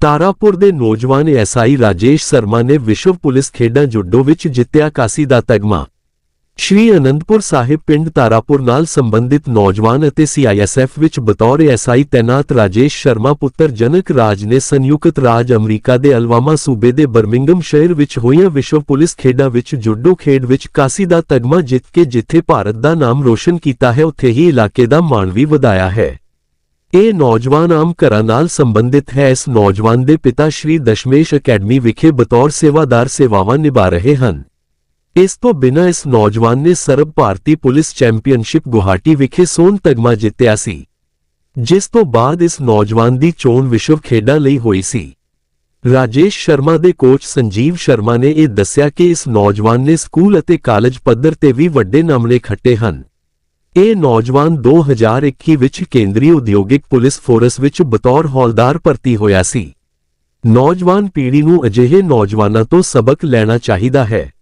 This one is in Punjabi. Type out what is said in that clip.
ਤਾਰਾਪੁਰ ਦੇ ਨੌਜਵਾਨ ਐਸਆਈ ਰਾਜੇਸ਼ ਸ਼ਰਮਾ ਨੇ ਵਿਸ਼ਵ ਪੁਲਿਸ ਖੇਡਾਂ ਜੁੱਡੋ ਵਿੱਚ ਜਿੱਤਿਆ ਕਾਸੀ ਦਾ ਤਗਮਾ। ਸ਼੍ਰੀ ਅਨੰਦਪੁਰ ਸਾਹਿਬ ਪਿੰਡ ਤਾਰਾਪੁਰ ਨਾਲ ਸੰਬੰਧਿਤ ਨੌਜਵਾਨ ਅਤੇ ਸੀਆਈਐਸਐਫ ਵਿੱਚ ਬਤੌਰ ਐਸਆਈ ਤੈਨਾਤ ਰਾਜੇਸ਼ ਸ਼ਰਮਾ ਪੁੱਤਰ ਜਨਕ ਰਾਜ ਨੇ ਸੰਯੁਕਤ ਰਾਜ ਅਮਰੀਕਾ ਦੇ ਅਲਵਾਮਾ ਸੂਬੇ ਦੇ ਬਰਮਿੰਗਮ ਸ਼ਹਿਰ ਵਿੱਚ ਹੋਈਆਂ ਵਿਸ਼ਵ ਪੁਲਿਸ ਖੇਡਾਂ ਵਿੱਚ ਜੁੱਡੋ ਖੇਡ ਵਿੱਚ ਕਾਸੀ ਦਾ ਤਗਮਾ ਜਿੱਤ ਕੇ ਜਿੱਥੇ ਭਾਰਤ ਦਾ ਨਾਮ ਰੋਸ਼ਨ ਕੀਤਾ ਹੈ, ਉੱਥੇ ਹੀ ਇਲਾਕੇ ਦਾ ਮਾਣ ਵੀ ਵਧਾਇਆ ਹੈ। ਇਹ ਨੌਜਵਾਨ ਆਮ ਘਰਾਂ ਨਾਲ ਸੰਬੰਧਿਤ ਹੈ। ਇਸ ਨੌਜਵਾਨ ਦੇ ਪਿਤਾ ਸ਼੍ਰੀ ਦਸ਼ਮੇਸ਼ ਅਕੈਡਮੀ ਵਿਖੇ ਬਤੌਰ ਸੇਵਾਦਾਰ ਸੇਵਾਵਾਂ ਨਿਭਾ ਰਹੇ ਹਨ। ਇਸ ਤੋਂ ਬਿਨਾਂ ਇਸ ਨੌਜਵਾਨ ਨੇ ਸਰਬ ਭਾਰਤੀ ਪੁਲਿਸ ਚੈਂਪੀਅਨਸ਼ਿਪ ਗੁਹਾਟੀ ਵਿਖੇ ਸੋਨ ਤਗਮਾ ਜਿੱਤਿਆ ਸੀ। ਜਿਸ ਤੋਂ ਬਾਅਦ ਇਸ ਨੌਜਵਾਨ ਦੀ ਚੋਣ ਵਿਸ਼ਵ ਖੇਡਾਂ ਲਈ ਹੋਈ ਸੀ। ਰਾਜੇਸ਼ ਸ਼ਰਮਾ ਦੇ ਕੋਚ ਸੰਜੀਵ ਸ਼ਰਮਾ ਨੇ ਇਹ ਦੱਸਿਆ ਕਿ ਇਸ ਨੌਜਵਾਨ ਨੇ ਸਕੂਲ ਅਤੇ ਕਾਲਜ ਪੱਧਰ ਤੇ ਵੀ ਵੱਡੇ ਨਾਮਲੇ ਖੱਟੇ ਹਨ। ਇਹ ਨੌਜਵਾਨ 2021 ਵਿੱਚ ਕੇਂਦਰੀ ਉਦਯੋਗਿਕ ਪੁਲਿਸ ਫੋਰਸ ਵਿੱਚ ਬਤੌਰ ਹੌਲਦਾਰ ਭਰਤੀ ਹੋਇਆ ਸੀ। ਨੌਜਵਾਨ ਪੀੜ੍ਹੀ ਨੂੰ ਅਜਿਹੇ ਨੌਜਵਾਨਾਂ ਤੋਂ ਸਬਕ ਲੈਣਾ ਚਾਹੀਦਾ ਹੈ।